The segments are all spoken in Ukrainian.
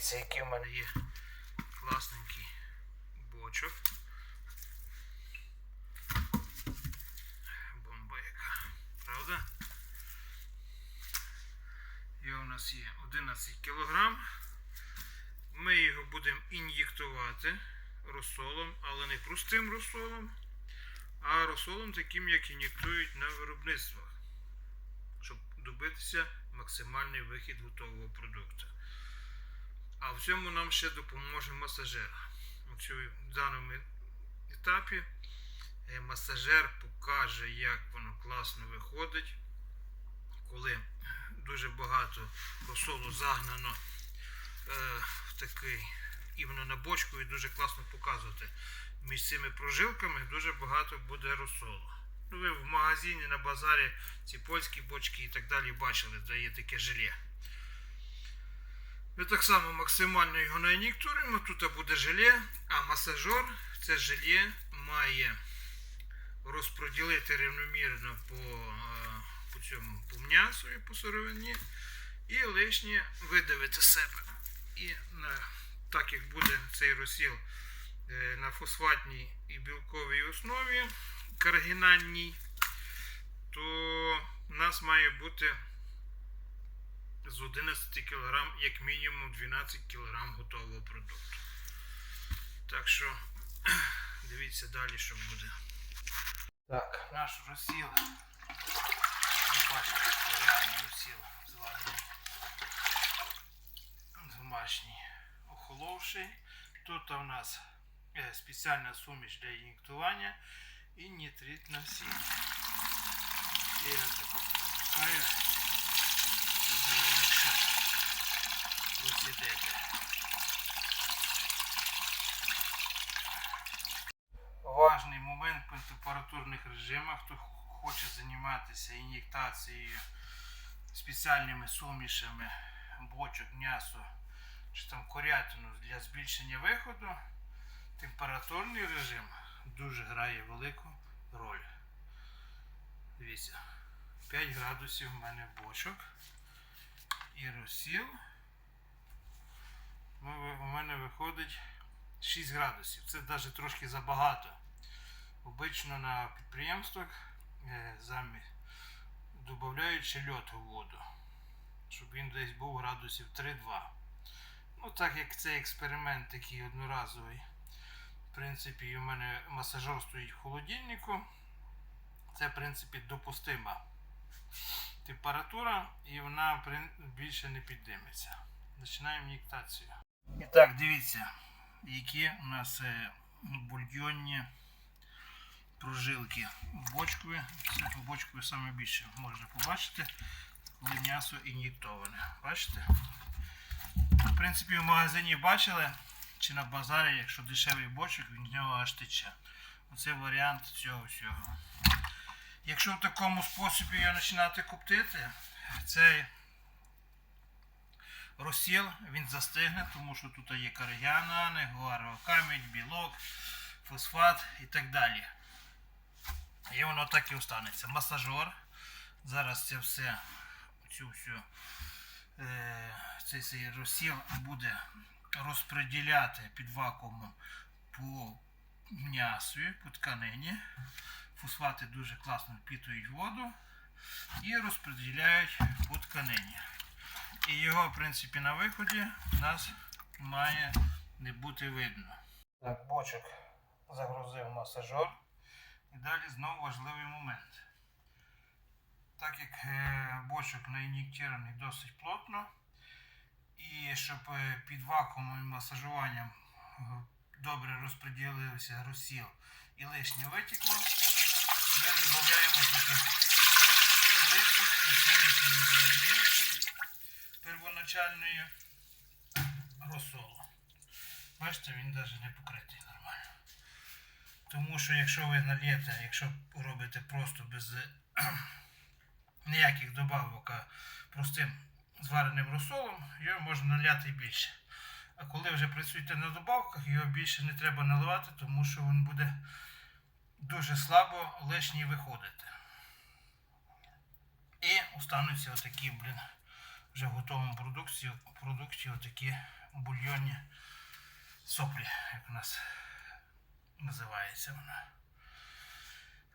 Дивіться, який в мене є класненький бочок. Бомба яка, правда? І у нас є 11 кг. Ми його будемо ін'єктувати розсолом, але не простим розсолом, а розсолом таким, як ін'єктують на виробництвах, щоб добитися максимальний вихід готового продукту. А в цьому нам ще допоможе масажер. У даному етапі е, масажер покаже, як воно класно виходить, коли дуже багато розсолу загнано е, в такий іменно на бочку і дуже класно показувати. Між цими прожилками дуже багато буде розсолу. Ну, ви в магазині на базарі ці польські бочки і так далі бачили, де є таке желе. Ми так само максимально його наін'єктуємо, тут буде желе, а масажер це желе має розподілити рівномірно по, е, по цьому по м'ясу і по сировині і лишнє видавити себе. І на, так як буде цей розсіл е, на фосфатній і білковій основі каргінальній, то у нас має бути з 11 кг як мінімум 12 кг готового продукту. Так що дивіться далі, що буде. Так, наш розсіл. Ви бачите, це реальний розсіл зварений. Домашній охоловший. Тут у нас е, спеціальна суміш для ін'єктування і нітритна сіль. Я таку пропускаю, щоб було легше процідити. Важний момент при температурних режимах, хто хоче займатися ін'єктацією спеціальними сумішами бочок, м'ясо чи там корятину для збільшення виходу, температурний режим дуже грає велику роль. Дивіться, 5 градусів в мене бочок і розсіл. У мене виходить 6 градусів. Це навіть трошки забагато. Обично на підприємствах е, замі додають ще льод у воду, щоб він десь був градусів 3-2. Ну, так як цей експеримент такий одноразовий, в принципі, у мене масажер стоїть в холодильнику, це, в принципі, допустима температура і вона більше не підніметься. Починаємо ін'єктацію. І так, дивіться, які у нас е, бульйонні прожилки бочкові. Це бочкові саме більше можна побачити, коли м'ясо ін'єктоване. Бачите? В принципі, в магазині бачили, чи на базарі, якщо дешевий бочок, він з нього аж тече. Оце варіант цього всього. Якщо в такому способі його починати коптити, цей розсіл він застигне, тому що тут є каргіанани, гуаровокамінь, білок, фосфат і так далі. І воно так і останеться. Масажор. Зараз це все, цю всю, е, цей, цей розсіл буде розподіляти під вакуумом по м'ясу, по тканині. Фосфати дуже класно впітують воду і розподіляють по тканині. І його, в принципі, на виході в нас має не бути видно. Так, бочок загрузив масажер. І далі знову важливий момент. Так як е, бочок наін'єктований досить плотно, і щоб е, під вакуумом і масажуванням е, добре розподілився розсіл і лишнє витекло, ми додаємо тільки 30% води первоначальної розсолу. Бачите, він навіть не покритий нормально. Тому що якщо ви нальєте, якщо робите просто без ніяких добавок, а простим звареним розсолом, його можна наляти більше. А коли вже працюєте на добавках, його більше не треба наливати, тому що він буде дуже слабо лишній виходити. І остануться отакі, блін, вже в готовому продукті, продукті отакі бульйонні соплі, як у нас називається вона.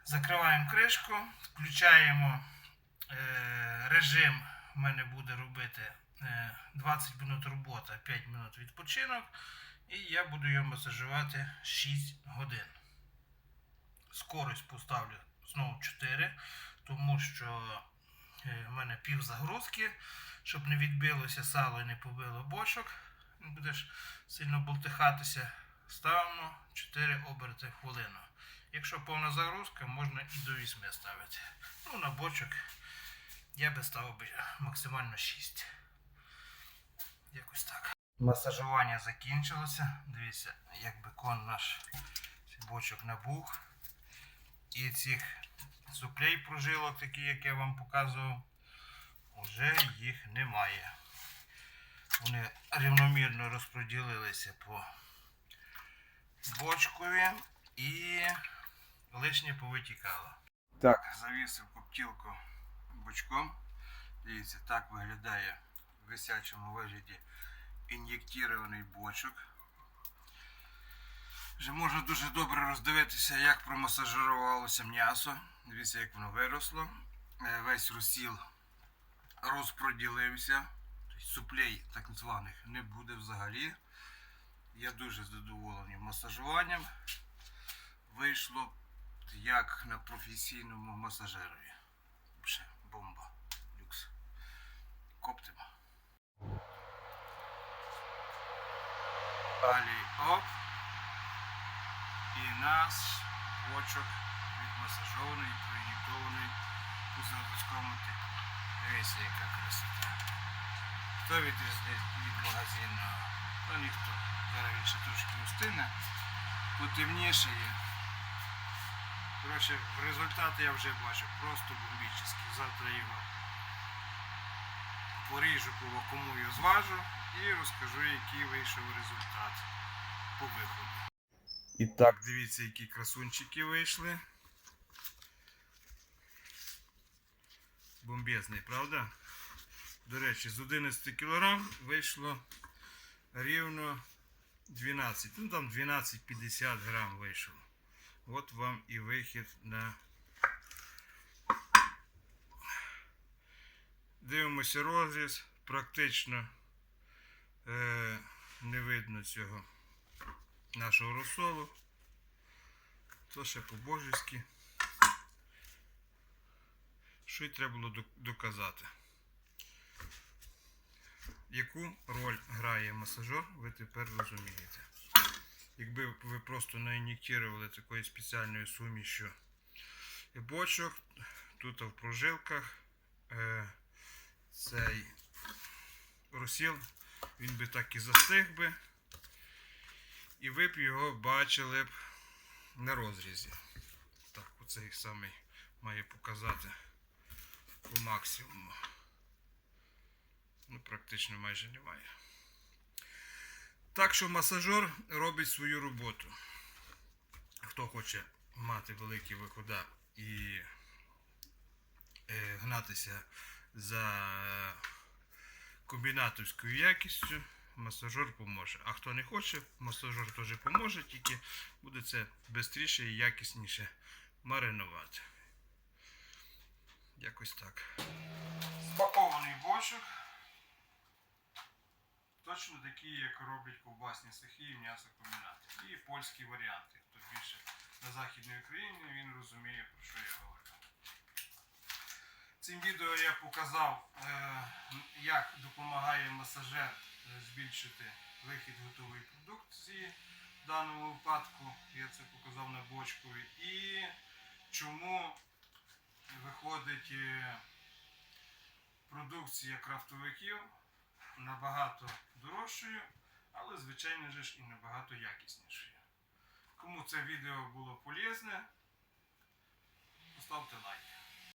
Закриваємо кришку, включаємо е, режим. У мене буде робити е, 20 минут робота, 5 минут відпочинок. І я буду його масажувати 6 годин. Скорость поставлю знову 4, тому що е, в мене пів загрузки, щоб не відбилося сало і не побило бочок. Не будеш сильно болтихатися. Ставимо 4 оберти в хвилину. Якщо повна загрузка, можна і до 8 ставити. Ну, на бочок я би ставив максимально 6. Якось так. Масажування закінчилося. Дивіться, як бекон наш бочок набух. І цих суплей прожилок, такі, як я вам показував, вже їх немає. Вони рівномірно розподілилися по бочкові і лишнє повитікало. Так, завісив коптілку бочком. Дивіться, так виглядає в висячому вигляді ін'єктірований бочок. Вже можна дуже добре роздивитися, як промасажирувалося м'ясо. Дивіться, як воно виросло. Е, Весь розсіл розпроділився. Тобто Суплей так званих не буде взагалі. Я дуже задоволений масажуванням. Вийшло як на професійному масажерові. Ще бомба. Люкс. Коптимо. Алі оп. І наш бочок відмасажований, проінєктований у заводському типу. Дивіться, яка красота. Хто відрізнить від магазинного? Ну ніхто. Зараз він ще трошки устине. Потемнішає. Коротше, результат я вже бачу. Просто бомбічний. Завтра його поріжу, по повакумую, зважу і розкажу, який вийшов результат по виходу. І так, дивіться, які красунчики вийшли. Бомбезний, правда? До речі, з 11 кг вийшло рівно 12. Ну там 12-50 грам вийшло. От вам і вихід на. Дивимося розріз. Практично е, не видно цього нашого розсолу. То ще по-божески. Що й треба було доказати. Яку роль грає масажер, ви тепер розумієте. Якби ви просто не ін'єктували такої спеціальної суміші бочок, тут в прожилках е, цей розсіл, він би так і застиг би. І ви б його бачили б на розрізі. Так, оцей самий має показати по максимуму. Ну, практично майже немає. Так що масажер робить свою роботу. Хто хоче мати великі виходи і е, гнатися за комбінаторською якістю, масажер поможе. А хто не хоче, масажер теж поможе, тільки буде це швидше і якісніше маринувати. Якось так. Спакований бочок. Точно такі, як роблять ковбасні і м'ясокомбінати. І польські варіанти. Хто більше на Західній Україні, він розуміє, про що я говорю. Цим відео я показав, е, як допомагає масажер е, збільшити вихід готової продукції. В даному випадку я це показав на бочкові. І чому виходить е, продукція крафтовиків набагато дорожчою, але, звичайно ж, і набагато якіснішою. Кому це відео було полезне, поставте лайк.